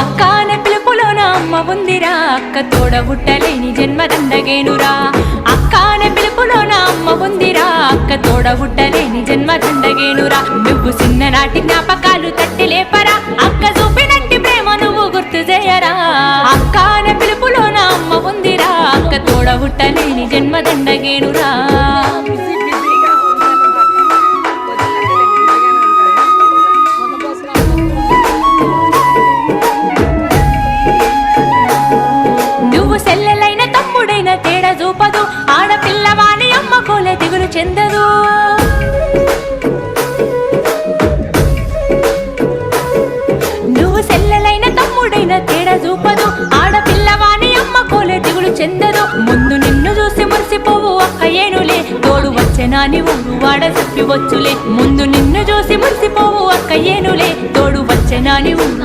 అక్క అనే పిలుపులోన అమ్మ ఉందిరా. అక్క తోడ బుట్టలేని జన్మ దండగేనురా అక్క అనే పిలుపులోన అమ్మ ఉందిరా. అక్క తోడ బుట్టలేని జన్మ దండగేనురా నువ్వు చిన్ననాటి జ్ఞాపకాలు తట్టి లేపరా. అక్క చూపినట్టి ప్రేమ నువ్వు గుర్తు చేయరా. అక్క అనే పిలుపులోన అమ్మ ఉందిరా. అక్క తోడ బుట్టలేని జన్మ దండగేనురా చూపదు. ఆడపిల్లవాణి అమ్మ కోలే దిగులు చెందదు. నువ్వు సెల్లెలైన తమ్ముడైన తేడా చూపదు. ఆడపిల్లవాణి అమ్మ కోలే దిగులు చెందదు. ముందు నిన్ను చూసి మురిసిపోవు అక్క ఏనులే. తోడు వచ్చెనాని ఊరు వాడ చెప్పి వచ్చులే. ముందు నిన్ను చూసి మురిసిపోవు అక్క ఏనులే. తోడు వచ్చెనాని ఊరు